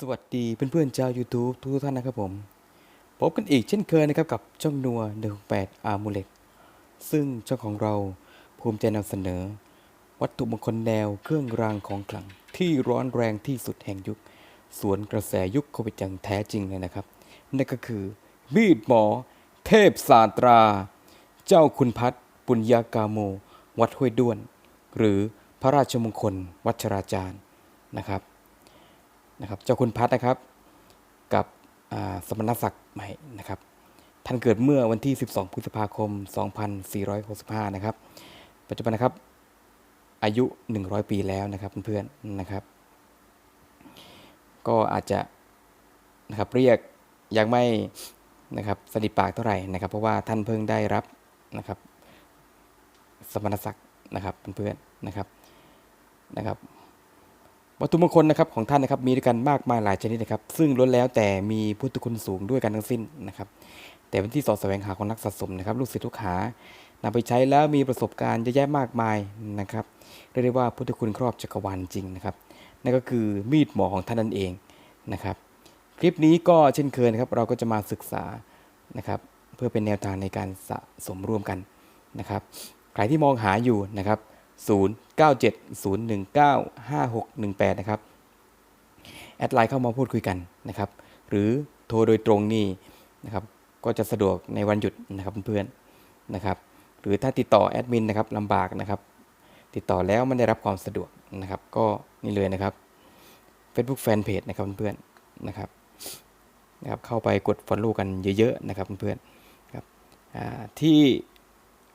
สวัสดีเพื่อนๆชาว YouTube ทุกท่านนะครับผม พบกันอีกเช่นเคยนะครับกับช่องนัว168 a r m u l e t ซึ่งช่องของเราภูมิใจนำเสนอ วัตถุมงคลแนวเครื่องรางของขลัง ที่ร้อนแรงที่สุดแห่งยุค สวนกระแสยุคโควิดอย่างแท้จริงเลยนะครับ นั่นก็คือ มีดหมอ เทพศาสตรา เจ้าคุณพัฒน์ปุญญากาโม วัดห้วยด้วน หรือพระราชมงคล วัชราจารย์นะครับ นะครับ เจ้าคุณพัฒนะครับ กับสมณศักดิ์ใหม่นะครับ ท่านเกิดเมื่อวันที่ 12 พฤษภาคม 2465 นะครับ ปัจจุบันนะครับ อายุ 100 ปีแล้วนะครับเพื่อนๆนะครับ ก็อาจจะนะครับเรียกยังไม่นะครับสนิทปากเท่าไหร่นะครับ เพราะว่าท่านเพิ่งได้รับนะครับ สมณศักดิ์นะครับเพื่อนๆนะครับนะครับ วัตถุมงคลนะครับของท่านนะครับมีด้วยกันมากมายหลายชนิดนะครับ ซึ่งล้วนแล้วแต่มีพุทธคุณสูงด้วยกันทั้งสิ้นนะครับ แต่เป็นที่สอดแสวงหาของนักสะสมนะครับ ลูกศิษย์ลูกหานำไปใช้แล้วมีประสบการณ์เยอะแยะมากมายนะครับเรียกได้ว่าพุทธคุณครอบจักรวาลจริงนะครับ นั่นก็คือมีดหมอของท่านนั่นเองนะครับ คลิปนี้ก็เช่นเคยนะครับ เราก็จะมาศึกษานะครับ เพื่อเป็นแนวทางในการสะสมร่วมกันนะครับใครที่มองหาอยู่นะครับ 0970195618 นะครับ แอดไลน์เข้ามาพูดคุยกันนะครับ หรือโทรโดยตรงนี่นะครับก็จะสะดวกในวันหยุดนะครับเพื่อนๆนะครับ หรือถ้าติดต่อแอดมินนะครับลำบากนะครับ ติดต่อแล้วไม่ได้รับความสะดวกนะครับ ก็นี่เลยนะครับ Facebook Fanpage นะครับเพื่อนๆนะครับนะครับ เข้าไปกด Follow กันเยอะๆนะครับเพื่อนๆครับที่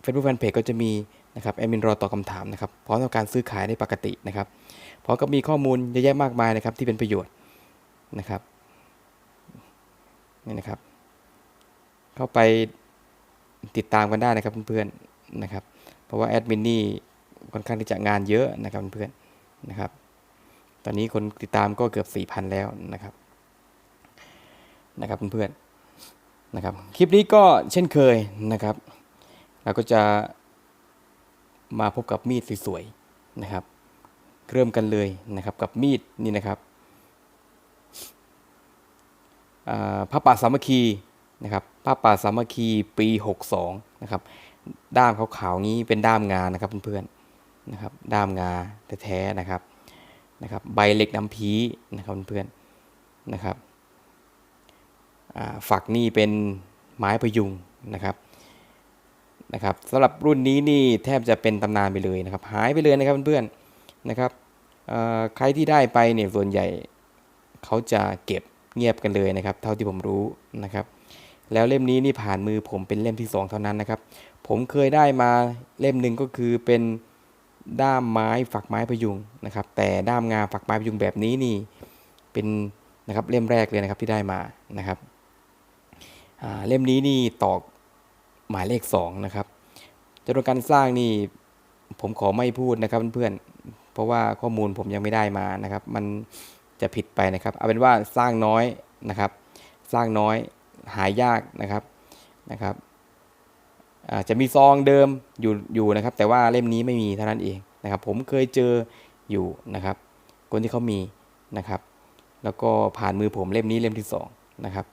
Facebook Fanpage ก็จะมี นะครับแอดมินรอตอบคำถามนะครับพร้อมทำการซื้อขายได้ปกตินะครับพร้อมกับมีข้อมูลเยอะแยะมากมายนะครับที่เป็นประโยชน์นะครับนี่นะครับ เข้าไปติดตามกันได้นะครับเพื่อนๆนะครับ เพราะว่าแอดมินนี่ค่อนข้างที่จะงานเยอะนะครับเพื่อนๆนะครับ ตอนนี้คนติดตามก็เกือบ 4,000 แล้วนะครับนะครับเพื่อนๆนะครับ คลิปนี้ก็เช่นเคยนะครับ เราก็จะ มาพบกับมีดสวยๆนะครับ เริ่มกันเลยนะครับกับมีดนี่นะครับอ่าพระป่าสามัคคีนะครับพระป่าสามัคคีปี 62นะครับด้ามขาวๆงี้เป็นด้ามงานะครับเพื่อนๆนะครับด้ามงาแท้ๆนะครับนะครับใบเหล็กน้ำพีนะครับเพื่อนๆนะครับฝักนี่เป็นไม้พยุงนะครับ นะครับสำหรับรุ่นนี้นี่แทบจะเป็นตำนานไปเลยนะครับ หายไปเลยนะครับเพื่อนๆนะครับใครที่ได้ไปเนี่ยส่วนใหญ่เขาจะเก็บเงียบกันเลยนะครับ เท่าที่ผมรู้นะครับ แล้วเล่มนี้นี่ผ่านมือผมเป็นเล่มที่สองเท่านั้นนะครับ ผมเคยได้มาเล่มหนึ่งก็คือเป็นด้ามไม้ฝักไม้พยุงนะครับ แต่ด้ามงาฝักไม้พยุงแบบนี้นี่เป็นนะครับเล่มแรกเลยนะครับที่ได้มานะครับเล่มนี้นี่ตอก หมายเลข 2 นะครับจำนวนการสร้างนี่ผมขอไม่พูดนะครับเพื่อนๆเพราะว่าข้อมูลผมยังไม่ได้มานะครับ มันจะผิดไปนะครับ เอาเป็นว่าสร้างน้อยนะครับ สร้างน้อยหายากนะครับนะครับอาจะมีซองเดิมอยู่อยู่นะครับ แต่ว่าเล่มนี้ไม่มีเท่านั้นเองนะครับ ผมเคยเจออยู่นะครับ คนที่เขามีนะครับ แล้วก็ผ่านมือผมเล่มนี้เล่มที่สองนะครับ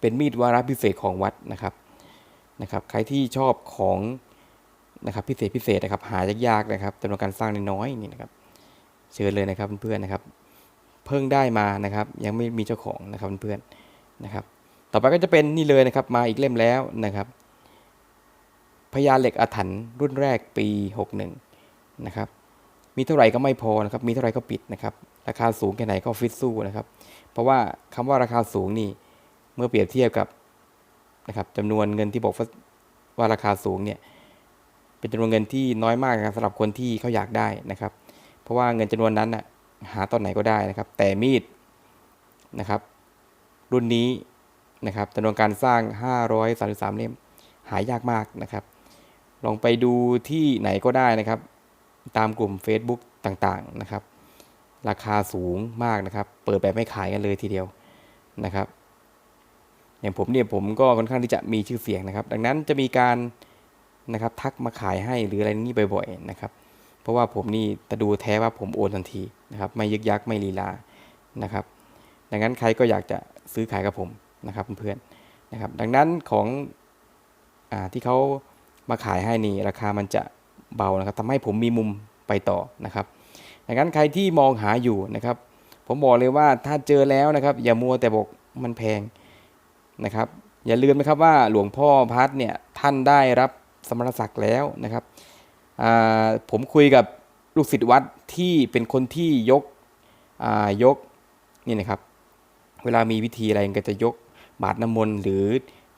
เป็นมีดวาระพิเศษของวัดนะครับ นะครับ ใครที่ชอบของนะครับพิเศษพิเศษนะครับ หายากๆนะครับจำนวนการสร้างน้อยๆนี่นะครับ เชิญเลยนะครับเพื่อนๆนะครับ เพิ่งได้มานะครับ ยังไม่มีเจ้าของนะครับเพื่อนๆนะครับ ต่อไปก็จะเป็นนี่เลยนะครับ มาอีกเล่มแล้วนะครับพญาเหล็กอาถรรพ์รุ่นแรกปี 61 นะครับ มีเท่าไหร่ก็ไม่พอนะครับ มีเท่าไหร่ก็ปิดนะครับ ราคาสูงแค่ไหนก็ฟิตสู้นะครับ เพราะว่าคำว่าราคาสูงนี่ เมื่อเปรียบเทียบกับ นะครับจำนวนเงินที่บอกว่าราคาสูงเนี่ยเป็นจำนวนเงินที่น้อยมากนะครับสำหรับคนที่เขาอยากได้นะครับ เพราะว่าเงินจำนวนนั้นนะหาตอนไหนก็ได้นะครับ แต่มีดนะครับ รุ่นนี้นะครับจำนวนการสร้าง 533 เล่ม หายากมากนะครับ ลองไปดูที่ไหนก็ได้นะครับ ตามกลุ่ม Facebook ต่างๆนะครับ ราคาสูงมากนะครับ เปิดแบบไม่ขายกันเลยทีเดียวนะครับ อย่างผมเนี่ยผมก็ค่อนข้างที่จะมีชื่อเสียงนะครับ ดังนั้นจะมีการนะครับทักมาขายให้หรืออะไรนี่บ่อยๆนะครับ เพราะว่าผมนี่จะดูแท้ว่าผมโอนทันทีนะครับ ไม่ยึกยักไม่ลีลานะครับ ดังนั้นใครก็อยากจะซื้อขายกับผมนะครับเพื่อนๆนะครับ ดังนั้นของอาที่เขามาขายให้นี่ราคามันจะเบานะครับทำให้ผมมีมุมไปต่อนะครับ ดังนั้นใครที่มองหาอยู่นะครับ ผมบอกเลยว่าถ้าเจอแล้วนะครับ อย่ามัวแต่บอกมันแพง นะครับ อย่าลืมนะครับว่าหลวงพ่อพัดเนี่ยท่านได้รับสมณศักดิ์แล้วนะครับผมคุยกับลูกศิษย์วัดที่เป็นคนที่ยกยกนี่นะครับ เวลามีวิธีอะไรก็จะยกบาตรน้ำมนต์หรือ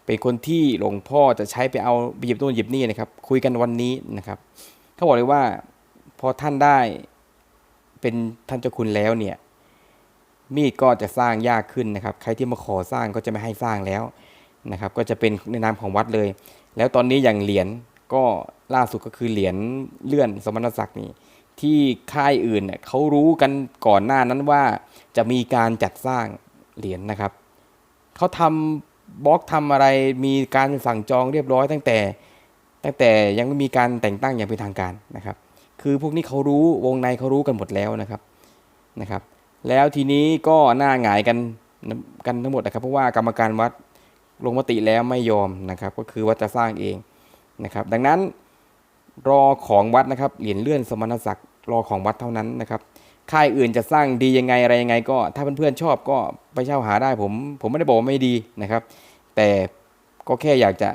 เป็นคนที่หลวงพ่อจะใช้ไปเอาไปหยิบโน่นหยิบนี่นะครับ คุยกันวันนี้นะครับเขาบอกเลยว่าพอท่านได้เป็นท่านเจ้าคุณแล้วเนี่ย มีดก็จะสร้างยากขึ้นนะครับ ใครที่มาขอสร้างก็จะไม่ให้สร้างแล้วนะครับ ก็จะเป็นในนามของวัดเลย แล้วตอนนี้อย่างเหรียญก็ล่าสุดก็คือเหรียญเลื่อนสมณศักดิ์นี่ที่ค่ายอื่นเนี่ยเขารู้กันก่อนหน้านั้นว่าจะมีการจัดสร้างเหรียญนะครับเขาทำบล็อกทำอะไรมีการสั่งจองเรียบร้อยตั้งแต่ ตั้งแต่ยังไม่มีการแต่งตั้งอย่างเป็นทางการนะครับ คือพวกนี้เขารู้วงในเขารู้กันหมดแล้วนะครับนะครับ แล้วทีนี้ก็หน้าหงายกันกันทั้งหมดนะครับ เพราะว่ากรรมการวัดลงมติแล้วไม่ยอมนะครับ ก็คือวัดจะสร้างเองนะครับ ดังนั้นรอของวัดนะครับเหรียญเลื่อนสมณศักดิ์รอของวัดเท่านั้นนะครับค่ายอื่นจะสร้างดียังไงอะไรยังไง ก็ถ้าเพื่อนๆชอบก็ไปเช่าหาได้ผมผมไม่ได้บอกว่าไม่ดีนะครับ แต่ก็แค่อยากจะ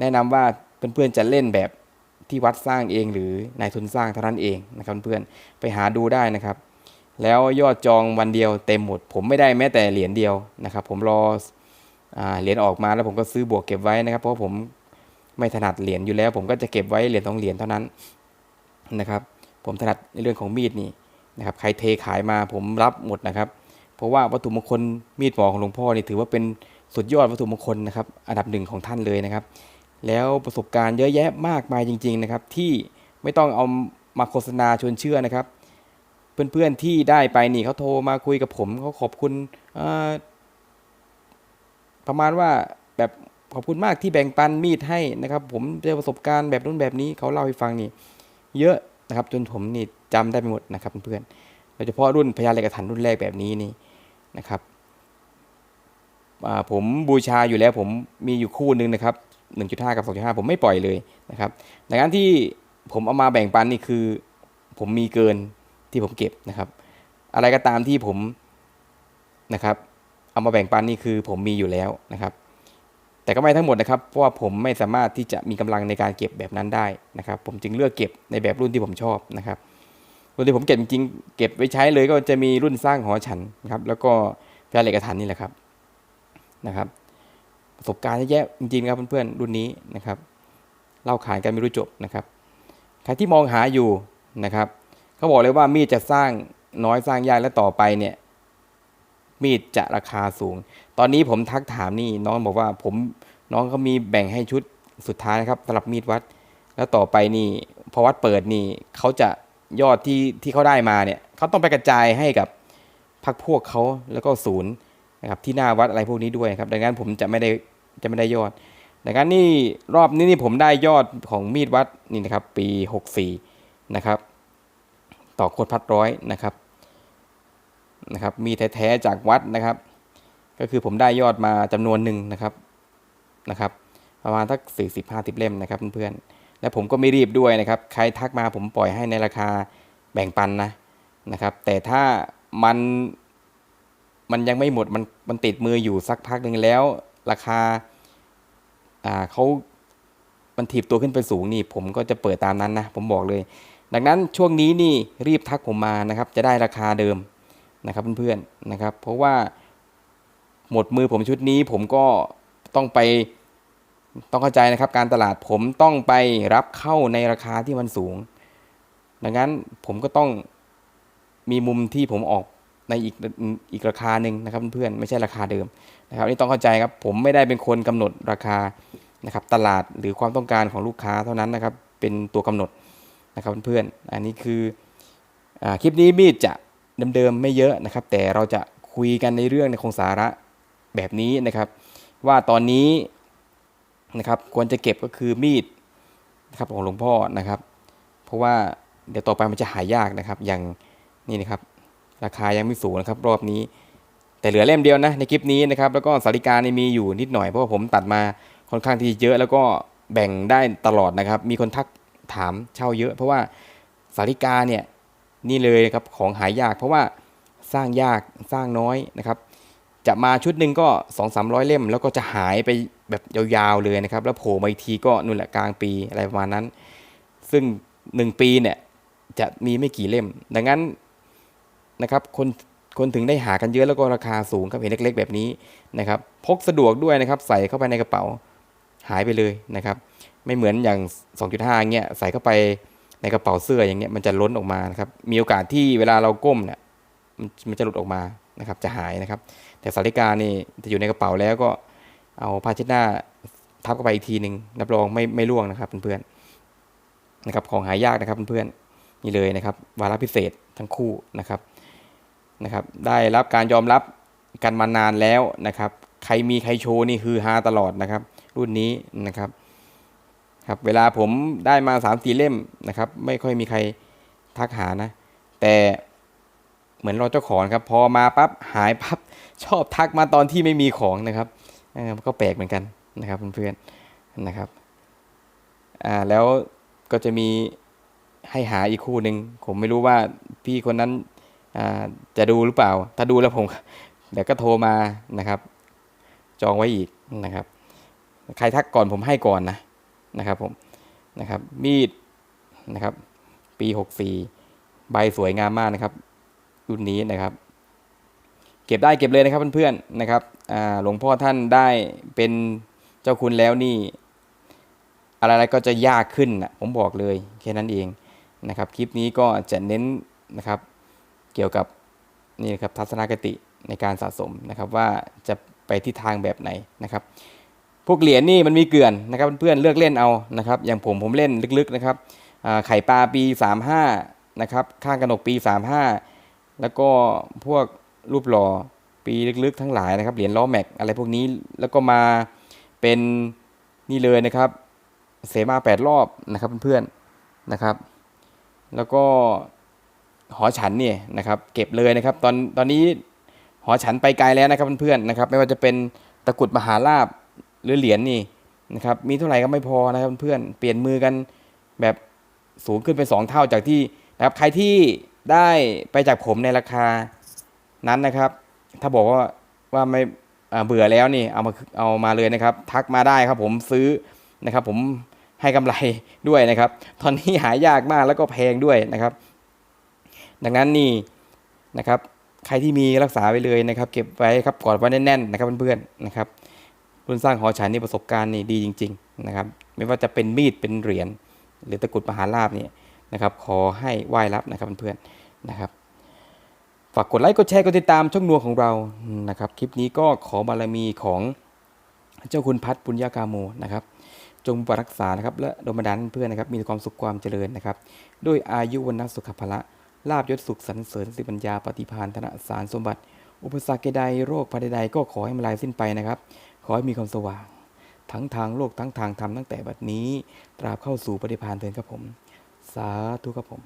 แนะนำว่าเพื่อนๆจะเล่นแบบที่วัดสร้างเองหรือนายทุนสร้างเท่านั้นเองนะครับเพื่อนๆไปหาดูได้นะครับ แล้วยอดจองวันเดียวเต็มหมด ผมไม่ได้แม้แต่เหรียญเดียวนะครับ ผมรออเหรียญออกมาแล้วผมก็ซื้อบวกเก็บไว้นะครับ เพราะผมไม่ถนัดเหรียญอยู่แล้ว ผมก็จะเก็บไว้เหรียญทองเหรียญเท่านั้นนะครับ ผมถนัดในเรื่องของมีดนี่นะครับ ใครเทขายมาผมรับหมดนะครับ เพราะว่าวัตถุมงคลมีดหมอของหลวงพ่อนี่ถือว่าเป็นสุดยอดวัตถุมงคลนะครับ อันดับหนึ่งของท่านเลยนะครับ แล้วประสบการณ์เยอะแยะมากมายจริง ๆนะครับ ที่ไม่ต้องเอามาโฆษณาชวนเชื่อนะครับ เพื่อนๆที่ได้ไปนี่เขาโทรมาคุยกับผมเขาขอบคุณประมาณว่าแบบขอบคุณมากที่แบ่งปันมีดให้นะครับ ผมเจอประสบการณ์แบบนู้นแบบนี้เขาเล่าให้ฟังนี่ เยอะนะครับ จนผมนี่จำได้ไปหมดนะครับเพื่อนๆโดยเฉพาะรุ่นพญาเหล็กกระถันรุ่นแรกแบบนี้นี่นะครับผมบูชาอยู่แล้วผมมีอยู่คู่หนึ่งนะครับ 1.5 กับ 2.5 ผมไม่ปล่อยเลยนะครับดังนั้นที่ผมเอามาแบ่งปันนี่คือ ผมมีเกิน ที่ผมเก็บนะครับ อะไรก็ตามที่ผมนะครับ เอามาแบ่งปันนี่คือผมมีอยู่แล้วนะครับ แต่ก็ไม่ทั้งหมดนะครับ เพราะว่าผมไม่สามารถที่จะมีกำลังในการเก็บแบบนั้นได้นะครับ ผมจึงเลือกเก็บในแบบรุ่นที่ผมชอบนะครับรุ่นที่ผมเก็บจริงเก็บไว้ใช้เลยก็จะมีรุ่นสร้างหอฉันนะครับ แล้วก็แพรเหล็กกระถันนี่แหละครับนะครับ ประสบการณ์แยะจริงๆครับเพื่อนๆรุ่นนี้นะครับ เล่าขานกันไม่รู้จบนะครับใครที่มองหาอยู่นะครับ เขาบอกเลยว่ามีดจะสร้างน้อยสร้างยากและต่อไปเนี่ย มีดจะราคาสูง ตอนนี้ผมทักถามนี่น้องบอกว่าผมน้องเขามีแบ่งให้ชุดสุดท้ายนะครับสำหรับมีดวัด แล้วต่อไปนี่พอวัดเปิดนี่เขาจะยอดที่ที่เขาได้มาเนี่ยเขาต้องไปกระจายให้กับพักพวกเขาแล้วก็ศูนย์นะครับที่หน้าวัดอะไรพวกนี้ด้วยครับ ดังนั้นผมจะไม่ได้จะไม่ได้ยอด ดังนั้นนี่รอบนี้นี่ผมได้ยอดของมีดวัดนี่นะครับ ปี 64 นะครับ ต่อโคตรพัดร้อยนะครับนะครับมีแท้ๆจากวัดนะครับ ก็คือผมได้ยอดมาจำนวนหนึ่งนะครับนะครับ ประมาณสักสี่สิบห้าสิบเล่มนะครับเพื่อนๆและผมก็ไม่รีบด้วยนะครับ ใครทักมาผมปล่อยให้ในราคาแบ่งปันนะนะครับ แต่ถ้ามันมันยังไม่หมดมันมันติดมืออยู่สักพักหนึ่งแล้ว ราคาอ่าเขามันถีบตัวขึ้นไปสูงนี่ ผมก็จะเปิดตามนั้นนะผมบอกเลย ดังนั้นช่วงนี้นี่รีบทักผมมานะครับ จะได้ราคาเดิมนะครับเพื่อนๆนะครับ เพราะว่าหมดมือผมชุดนี้ผมก็ต้องไปต้องเข้าใจนะครับ การตลาดผมต้องไปรับเข้าในราคาที่มันสูง ดังนั้นผมก็ต้องมีมุมที่ผมออกในอีกอีกราคาหนึ่งนะครับเพื่อนๆไม่ใช่ราคาเดิมนะครับนี่ต้องเข้าใจครับผมไม่ได้เป็นคนกำหนดราคานะครับ ตลาดหรือความต้องการของลูกค้าเท่านั้นนะครับ เป็นตัวกำหนด นะครับเพื่อนๆอันนี้คืออคลิปนี้มีดจะเดิมๆไม่เยอะนะครับ แต่เราจะคุยกันในเรื่องในของสาระแบบนี้นะครับ ว่าตอนนี้นะครับควรจะเก็บก็คือมีดนะครับของหลวงพ่อนะครับ เพราะว่าเดี๋ยวต่อไปมันจะหายากนะครับ อย่างนี่นะครับ ราคายังไม่สูงนะครับ รอบนี้ แต่เหลือเล่มเดียวนะในคลิปนี้นะครับ แล้วก็สาริกานี่มีอยู่นิดหน่อยเพราะว่าผมตัดมาค่อนข้างที่เยอะแล้วก็แบ่งได้ตลอดนะครับ มีคนทัก ถามเช่าเยอะ เพราะว่าสาริกาเนี่ยนี่เลยครับของหายากเพราะว่าสร้างยากสร้างน้อยนะครับ จะมาชุดหนึ่งก็สองสามร้อยเล่ม แล้วก็จะหายไปแบบยาวๆเลยนะครับ แล้วโผล่มาอีกทีก็นู่นแหละกลางปีอะไรประมาณนั้น ซึ่งหนึ่งปีเนี่ยจะมีไม่กี่เล่ม ดังนั้นนะครับคนคนถึงได้หากันเยอะแล้วก็ราคาสูงครับเห็นเล็ก ๆ แบบนี้นะครับ พกสะดวกด้วยนะครับ ใส่เข้าไปในกระเป๋าหายไปเลยนะครับ ไม่เหมือนอย่าง 2.5เงี้ยใส่เข้าไปในกระเป๋าเสื้ออย่างเงี้ยมันจะล้นออกมานะครับมีโอกาสที่เวลาเราก้มเนี่ยมันมันจะหลุดออกมานะครับ จะหายนะครับ แต่สาริกานี่จะอยู่ในกระเป๋าแล้วก็เอาผ้าเช็ดหน้าทับเข้าไปอีกทีหนึ่งรับรองไม่ไม่ร่วงนะครับเพื่อนๆนะครับ ของหายากนะครับเพื่อนๆนี่เลยนะครับ วาระพิเศษทั้งคู่นะครับนะครับ ได้รับการยอมรับกันมานานแล้วนะครับ ใครมีใครโชว์นี่คือฮาตลอดนะครับ รุ่นนี้นะครับ ครับเวลาผมได้มาสามสี่เล่มนะครับ ไม่ค่อยมีใครทักหานะ แต่เหมือนรอเจ้าของครับ พอมาปั๊บหายปั๊บชอบทักมาตอนที่ไม่มีของนะครับก็แปลกเหมือนกันนะครับเพื่อนๆนะครับอ่าแล้วก็จะมีให้หาอีกคู่หนึ่งผมไม่รู้ว่าพี่คนนั้นอ่าจะดูหรือเปล่า ถ้าดูแล้วผม เดี๋ยวก็โทรมานะครับ จองไว้อีกนะครับ ใครทักก่อนผมให้ก่อนนะ นะครับผมนะครับมีดนะครับปี 64 ใบสวยงามมากนะครับรุ่นนี้นะครับ เก็บได้เก็บเลยนะครับเพื่อนๆนะครับหลวงพ่อท่านได้เป็นเจ้าคุณแล้วนี่ อะไรๆก็จะยากขึ้นนะผมบอกเลยแค่นั้นเองนะครับ คลิปนี้ก็จะเน้นนะครับ เกี่ยวกับนี่นะครับทัศนคติในการสะสมนะครับว่าจะไปที่ทางแบบไหนนะครับ พวกเหรียญนี่มันมีเกลื่อนนะครับเพื่อนเลือกเล่นเอานะครับ อย่างผมผมเล่นลึกๆนะครับไข่ปลาปี 35นะครับข้างกระหนกปี 35 แล้วก็พวกรูปหล่อปีลึกๆทั้งหลายนะครับเหรียญล้อแม็กอะไรพวกนี้แล้วก็มาเป็นนี่เลยนะครับ เสมาแปดรอบนะครับเพื่อนๆนะครับ แล้วก็หอฉันเนี่ยนะครับ เก็บเลยนะครับ ตอนตอนนี้หอฉันไปไกลแล้วนะครับเพื่อนๆนะครับ ไม่ว่าจะเป็นตะกรุดมหาลาบ หรือเหรียญนี่นะครับมีเท่าไหร่ก็ไม่พอนะครับเพื่อนเปลี่ยนมือกันแบบสูงขึ้นเป็นสองเท่าจากที่นะครับใครที่ได้ไปจากผมในราคานั้นนะครับ ถ้าบอกว่าว่าไม่เบื่อแล้วนี่เอามาเอามาเลยนะครับ ทักมาได้ครับผมซื้อนะครับ ผมให้กำไรด้วยนะครับ ตอนนี้หายากมากแล้วก็แพงด้วยนะครับ ดังนั้นนี่นะครับ ใครที่มีรักษาไว้เลยนะครับ เก็บไว้ครับกอดไว้แน่นๆนะครับเพื่อนๆนะครับ รุ่นสร้างหอฉันนี่ประสบการณ์นี่ดีจริง ๆ นะครับ ไม่ว่าจะเป็นมีดเป็นเหรียญหรือตะกรุดมหาลาภเนี่ยนะครับ ขอให้ไหว้รับนะครับเพื่อนๆนะครับฝากกดไลค์กดแชร์กดติดตามช่องนัวของเรานะครับ คลิปนี้ก็ขอบารมีของเจ้าคุณพัฒน์ปุญญากาโมนะครับ จงปกปักรักษานะครับและดลบันดาลเพื่อนนะครับ มีความสุขความเจริญนะครับ ด้วยอายุวันนัสุขภละลาบยศสุขสรรเสริญสิปัญญาปฏิภาณธนสารสมบัติ อุปสรรคใดโรคภัยใดก็ขอให้มันลายสิ้นไปนะครับ ขอให้มีความสว่าง ทั้งทางโลกทั้งทางธรรมตั้งแต่บัดนี้ ตราบเข้าสู่ปฏิพานเถินครับผม สาธุครับผม